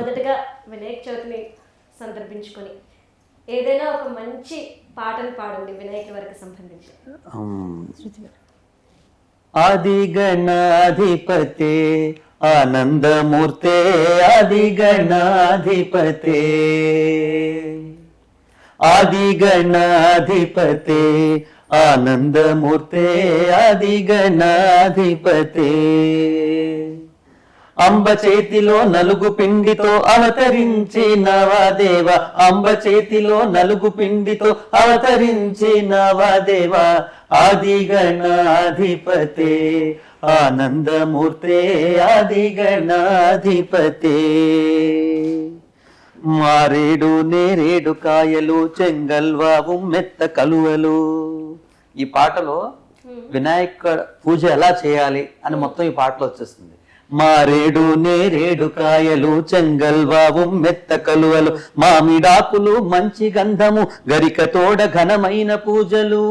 మొదటగా వినాయక చవితిని సందర్భించుకొని ఏదైనా ఒక మంచి పాటను పాడండి వినాయక వారికి సంబంధించి. ఆది గణాధిపతే ఆనందమూర్తే ఆది గణాధిపతే. ఆది గణాధిపతే ఆనందమూర్తే ఆది గణాధిపతే. అంబ చేతిలో నలుగు పిండితో అవతరించినవా దేవ అంబ చేతిలో నలుగు పిండితో అవతరించినవా దేవ ఆది గణాధిపతే ఆనందమూర్తే ఆది గణాధిపతే మారేడు నేరేడు కాయలు చెంగల్వావు మెత్త కలువలు. ఈ పాటలో వినాయక పూజ ఎలా చేయాలి అని మొత్తం ఈ పాటలో వచ్చేస్తుంది. మారేడు నేరేడు కాయలు చెంగల్వావు మెత్త కలువలు మామిడాకులు మంచి గంధము గరిక తోడ ఘనమైన పూజలు.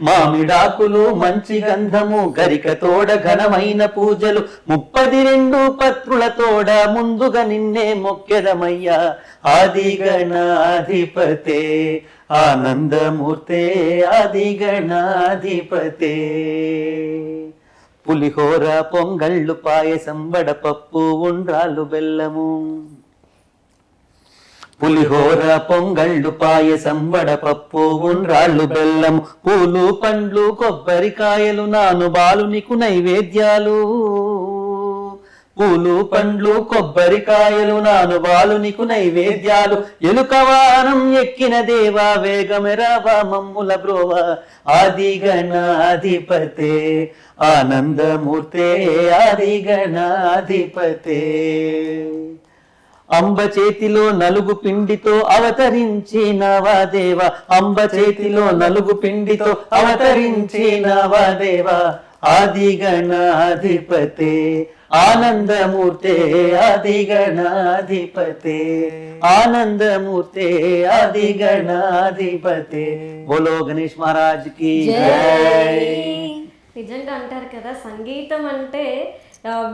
మామిడాకులు మంచి గంధము గరిక తోడ ఘనమైన పూజలు. ముప్పది రెండు పత్రుల తోడ ముందుగా నిన్నే మొక్కెదమయ్యా. ఆది గణాధిపతే ఆనందమూర్తే ఆది గణాధిపతే పులిహోర పొంగళ్ళు పాయసం వడపప్పు ఉండ్రాలు బెల్లము. పులిహోర పొంగళ్ళు పాయసం వడపప్పు ఉండ్రాళ్ళు బెల్లం పూలు పండ్లు కొబ్బరికాయలు నాను బాలునికు నైవేద్యాలు. పూలు పండ్లు కొబ్బరికాయలు నాను బాలునికు నైవేద్యాలు. ఎలుకవానం ఎక్కిన దేవా వేగమెరావా మమ్ముల బ్రోవ. ఆది గణాధిపతే ఆనందమూర్తే ఆది గణాధిపతే అంబ చేతిలో నలుగు పిండితో అవతరించినవా దేవ? అంబ చేతిలో నలుగు పిండితో అవతరించినవా దేవ? ఆది గణాధిపతే ఆనందమూర్తే ఆది గణాధిపతే ఆనందమూర్తే ఆది గణాధిపతే బోలో గణేష్ మహారాజ్కి నిజంగా అంటారు కదా సంగీతం అంటే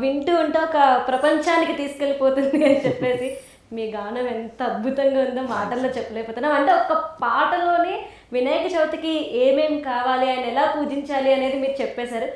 వింటూ ఉంటే ఒక ప్రపంచానికి తీసుకెళ్ళిపోతుంది అని చెప్పేసి మీ గానం ఎంత అద్భుతంగా ఉందో మాటల్లో చెప్పలేకపోతున్నాం. అంటే ఒక పాటలోనే వినాయక చవితికి ఏమేం కావాలి ఆయన ఎలా పూజించాలి అనేది మీరు చెప్పేశారు.